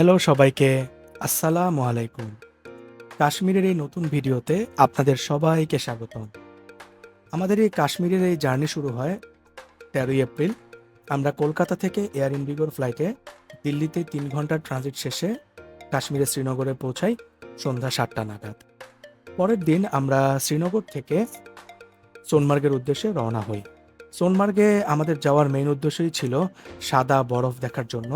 Hello সবাইকে। আসসালামু আলাইকুম। কাশ্মীরের এই নতুন ভিডিওতে আপনাদের সবাইকে স্বাগতম। আমাদের এই কাশ্মীরের এই জার্নি শুরু হয় তেরোই এপ্রিল। আমরা কলকাতা থেকে এয়ার ইন্ডিগোর ফ্লাইটে দিল্লিতে তিন ঘণ্টার ট্রানজিট শেষে কাশ্মীরের শ্রীনগরে পৌঁছাই সন্ধ্যা সাতটা নাগাদ। পরের দিন আমরা শ্রীনগর থেকে সোনমার্গের উদ্দেশ্যে রওনা হই। সোনমার্গে আমাদের যাওয়ার মেইন উদ্দেশ্যই ছিল সাদা বরফ দেখার জন্য।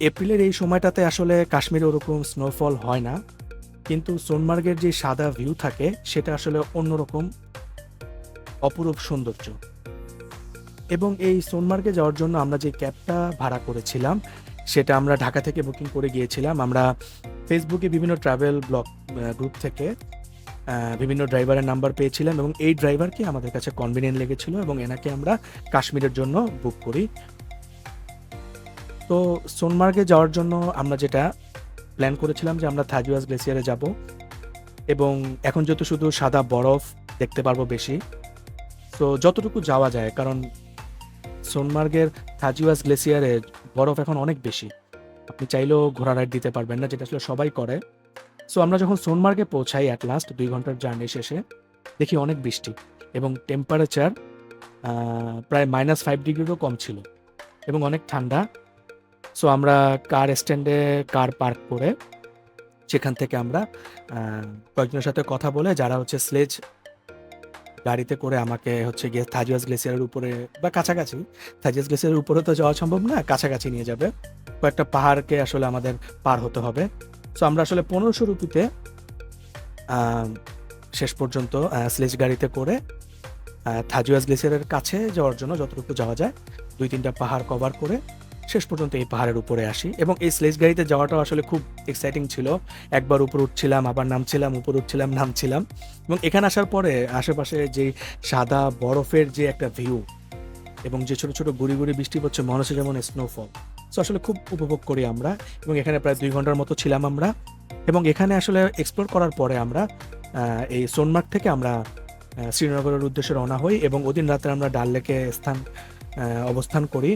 এপ্রিলের এই সময়টাতে আসলে কাশ্মীরে ওরকম স্নোফল হয় না, কিন্তু সোনমার্গের যে সাদা ভিউ থাকে, সেটা আসলে অন্যরকম অপরূপ সৌন্দর্য। এবং এই সোনমার্গে যাওয়ার জন্য আমরা যে ক্যাবটা ভাড়া করেছিলাম, সেটা আমরা ঢাকা থেকে বুকিং করে গিয়েছিলাম। আমরা ফেসবুকে বিভিন্ন ট্রাভেল ব্লগ গ্রুপ থেকে বিভিন্ন ড্রাইভারের নাম্বার পেয়েছিলাম এবং এই ড্রাইভারকে আমাদের কাছে কনভিনিয়েন্ট লেগেছিল এবং এনাকে আমরা কাশ্মীরের জন্য বুক করি। তো সোনমার্গে যাওয়ার জন্য আমরা যেটা প্ল্যান করেছিলাম যে আমরা থাজুয়াস গ্লেসিয়ারে যাব এবং এখন যেহেতু শুধু সাদা বরফ দেখতে পারব বেশি, তো যতটুকু যাওয়া যায়, কারণ সোনমার্গের থাজুয়াস গ্লেসিয়ারে বরফ এখন অনেক বেশি। আপনি চাইলেও ঘোড়া রাইড দিতে পারবেন না, যেটা আসলে সবাই করে। সো আমরা যখন সোনমার্গে পৌঁছাই অ্যাট লাস্ট দুই ঘণ্টার জার্নি শেষে, দেখি অনেক বৃষ্টি এবং টেম্পারেচার প্রায় মাইনাস ফাইভ ডিগ্রিরও কম ছিল এবং অনেক ঠান্ডা। সো আমরা কার স্ট্যান্ডে কার পার্ক করে সেখান থেকে আমরা কয়েকজনের সাথে কথা বলে যারা হচ্ছে স্লেজ গাড়িতে করে আমাকে হচ্ছে গিয়ে থাজিয়াস গ্লেসিয়ারের উপরে বা কাছাকাছি থাজিয়াস গ্লেসিয়ারের উপরে তো যাওয়া সম্ভব না, কাছাকাছি নিয়ে যাবে। কয়েকটা পাহাড়কে আসলে আমাদের পার হতে হবে। সো আমরা আসলে পনেরোশো রুপিতে শেষ পর্যন্ত স্লেজ গাড়িতে করে থাজুয়াস গ্লেসিয়ারের কাছে যাওয়ার জন্য যতটুকু যাওয়া যায়, দুই তিনটা পাহাড় কভার করে শেষ পর্যন্ত এই পাহাড়ের উপরে আসি এবং এই স্লেজ গাড়িতে যাওয়াটাও আসলে খুব এক্সাইটিং ছিল। একবার উপর উঠছিলাম, আবার নামছিলাম, উপর উঠছিলাম, নামছিলাম এবং এখানে আসার পরে আশেপাশে যে সাদা বরফের যে একটা ভিউ এবং যে ছোট ছোট গুড়ি গুড়ি বৃষ্টি পড়ছে, মনে হচ্ছে যেমন স্নোফল সো আসলে খুব উপভোগ করি আমরা এবং এখানে প্রায় দুই ঘণ্টার মতো ছিলাম আমরা এবং এখানে আসলে এক্সপ্লোর করার পরে আমরা এই সোনমার্গ থেকে আমরা শ্রীনগরের উদ্দেশ্যে রওনা হই এবং ওদিন রাতে আমরা ডাল লেকে স্থান অবস্থান করি।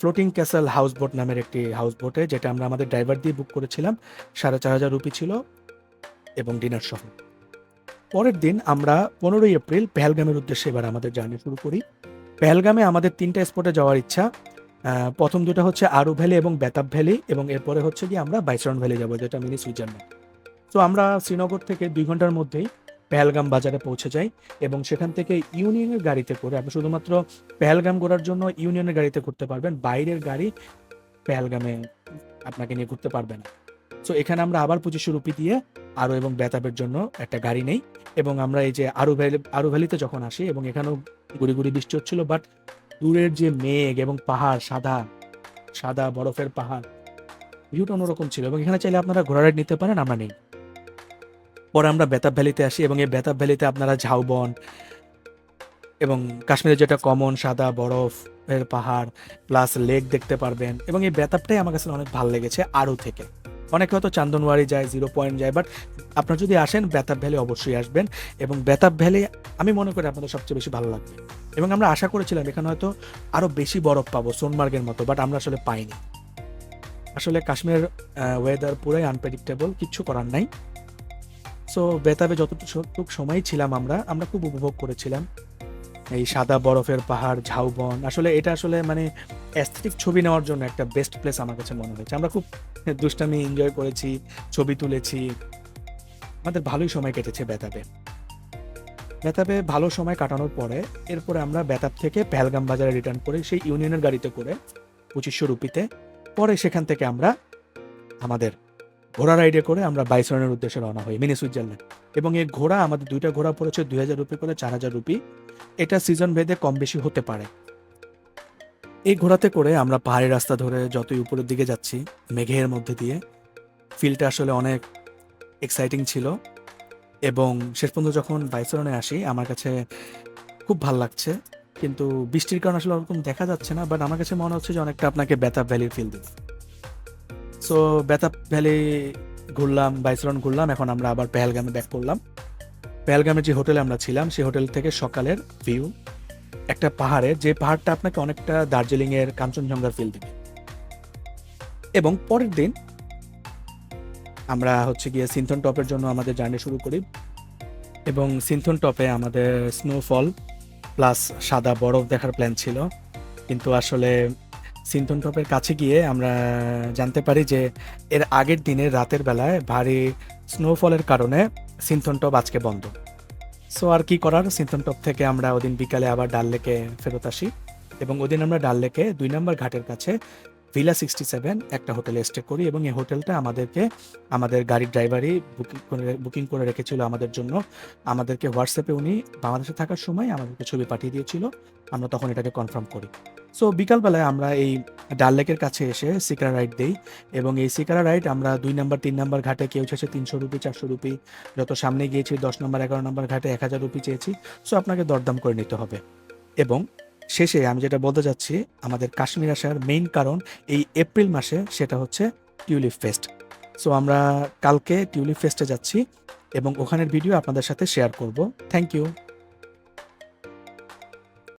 ফ্লোটিং ক্যাসেল হাউস বোট নামের একটি হাউস বোটে যেটা আমরা আমাদের ড্রাইভার দিয়ে বুক করেছিলাম। সাড়ে চার হাজার রুপি ছিল এবং ডিনার সহ। পরের দিন আমরা পনেরোই এপ্রিল পেহেলগামের উদ্দেশ্যে এবার আমাদের জার্নি শুরু করি। পেহেলগামে আমাদের তিনটা স্পটে যাওয়ার ইচ্ছা। প্রথম দুটো হচ্ছে আরু ভ্যালি এবং বেতাব ভ্যালি এবং এরপরে হচ্ছে কি আমরা বাইসরন ভ্যালি যাব, যেটা মিনি সুইজারল্যান্ড। তো আমরা শ্রীনগর থেকে দুই ঘণ্টার মধ্যেই পেহেলগাম বাজারে পৌঁছে যাই এবং সেখান থেকে ইউনিয়নের গাড়িতে করে আপনি শুধুমাত্র পেহেলগাম ঘোরার জন্য ইউনিয়নের গাড়িতে ঘুরতে পারবেন, বাইরের গাড়ি পেহেলগামে আপনাকে নিয়ে ঘুরতে পারবে না। সো এখানে আমরা আবার পঁচিশশো রুপি দিয়ে আরও এবং বেতাবের জন্য একটা গাড়ি নেই এবং আমরা এই যে আরু ভ্যালি, আরু ভ্যালিতে যখন আসি এবং এখানেও গুড়ি গুড়ি বৃষ্টি হচ্ছিল বাট দূরের যে মেঘ এবং পাহাড়, সাদা সাদা বরফের পাহাড় ভিউটা অন্যরকম ছিল এবং এখানে চাইলে আপনারা ঘোড়া রাইড নিতে পারেন, আমরা নেই। পরে আমরা বেতাব ভ্যালিতে আসি এবং এই বেতাব ভ্যালিতে আপনারা ঝাউবন এবং কাশ্মীরের যেটা কমন, সাদা, বরফ এর পাহাড় প্লাস লেক দেখতে পারবেন এবং এই বেতাবটাই আমার কাছে অনেক ভালো লেগেছে আরও থেকে। অনেকে হয়তো চান্দনওয়ারি যায় জিরো পয়েন্ট যায় বাট আপনারা যদি আসেন বেতাব ভ্যালি অবশ্যই আসবেন এবং বেতাব ভ্যালি আমি মনে করি আপনাদের সবচেয়ে বেশি ভালো লাগবে। এবং আমরা আশা করেছিলাম এখানে হয়তো আরও বেশি বরফ পাবো সোনমার্গের মতো বাট আমরা আসলে পাইনি। আসলে কাশ্মীর ওয়েদার পুরাই আনপ্রেডিক্টেবল কিচ্ছু করার নাই। সো বেতাবে যতটুকু সময় ছিলাম আমরা আমরা খুব উপভোগ করেছিলাম। এই সাদা বরফের পাহাড়, ঝাউবন, আসলে এটা আসলে মানে অ্যাস্থেটিক ছবি নেওয়ার জন্য একটা বেস্ট প্লেস আমার কাছে মনে হয়েছে। আমরা খুব দুষ্টামি এনজয় করেছি, ছবি তুলেছি। আমাদের ভালোই সময় কেটেছে বেতাবে। বেতাবে ভালো সময় কাটানোর পরে, এরপরে আমরা বেতাব থেকে পেহেলগাম বাজারে রিটার্ন করে সেই ইউনিয়নের গাড়িতে করে পঁচিশশো রুপিতে, পরে সেখান থেকে আমরা আমাদের ঘোড়া রাইডে করে আমরা বাইসরনের উদ্দেশ্যে রওনা হই, মিনি সুইজারল্যান্ড। এবং এই ঘোড়া, আমাদের দুইটা ঘোড়া পড়েছে, দুই হাজার রুপি করে চার হাজার রুপি। এটা সিজন ভেদে কম বেশি হতে পারে। এই ঘোড়াতে করে আমরা পাহাড়ি রাস্তা ধরে যতই উপরের দিকে যাচ্ছি, মেঘের মধ্যে দিয়ে ফিলটা আসলে অনেক এক্সাইটিং ছিল। এবং শেষ পর্যন্ত যখন বাইসরনে আসি, আমার কাছে খুব ভালো লাগছে। কিন্তু বৃষ্টির কারণে আসলে ওরকম দেখা যাচ্ছে না বাট আমার কাছে মনে হচ্ছে যে অনেকটা আপনাকে বেতাব ভ্যালির ফিল দিবে। সো বেতাব ভ্যালি ঘুরলাম বাইসরন ঘুরলাম, এখন আমরা আবার পেহেলগামে ব্যাক করলাম। পেহেলগামের যে হোটেলে আমরা ছিলাম, সেই হোটেল থেকে সকালের ভিউ একটা পাহাড়ে, যে পাহাড়টা আপনাকে অনেকটা দার্জিলিংয়ের কাঞ্চনজঙ্ঘার ফিল দিবে। এবং পরের দিন আমরা হচ্ছে গিয়ে সিনথন টপের জন্য আমাদের জার্নি শুরু করি। এবং সিনথন টপে আমাদের স্নোফল প্লাস সাদা বরফ দেখার প্ল্যান ছিল। কিন্তু আসলে সিনথন টপের কাছে গিয়ে আমরা জানতে পারি যে এর আগের দিনে রাতের বেলায় ভারী স্নোফলের কারণে সিনথন টপ আজকে বন্ধ। সো আর কি করার? সিনথন টপ থেকে আমরা ওদিন বিকালে আবার ডাল লেকে ফেরত আসি এবং ওদিন আমরা ডাল লেকে দুই নম্বর ঘাটের কাছে ভিলা সিক্সটি সেভেন একটা হোটেলে স্টে করি এবং এই হোটেলটা আমাদেরকে, আমাদের গাড়ির ড্রাইভারই বুকিং করে বুকিং করে রেখেছিল আমাদের জন্য। আমাদেরকে হোয়াটসঅ্যাপে উনি বাংলাদেশে থাকার সময় আমাদেরকে ছবি পাঠিয়ে দিয়েছিল। আমরা তখন এটাকে কনফার্ম করি। সো বিকালবেলায় আমরা এই ডাল লেকের কাছে এসে সিকারা রাইড দিই এবং এই সিকারা রাইড আমরা দুই নাম্বার, তিন নম্বর ঘাটে কেউ চেয়েছে তিনশো রুপি, চারশো রুপি। যত সামনে গিয়েছি, দশ নম্বর, এগারো নম্বর ঘাটে এক হাজার রুপি চেয়েছি। সো আপনাকে দরদাম করে নিতে হবে। এবং শেষে আমি যেটা বলতে যাচ্ছি, আমাদের কাশ্মীর আসার মেইন কারণ এই এপ্রিল মাসে সেটা হচ্ছে টিউলিপ ফেস্ট। সো আমরা কালকে টিউলিপ ফেস্টে যাচ্ছি এবং ওখানের ভিডিও আপনাদের সাথে শেয়ার করব। Thank you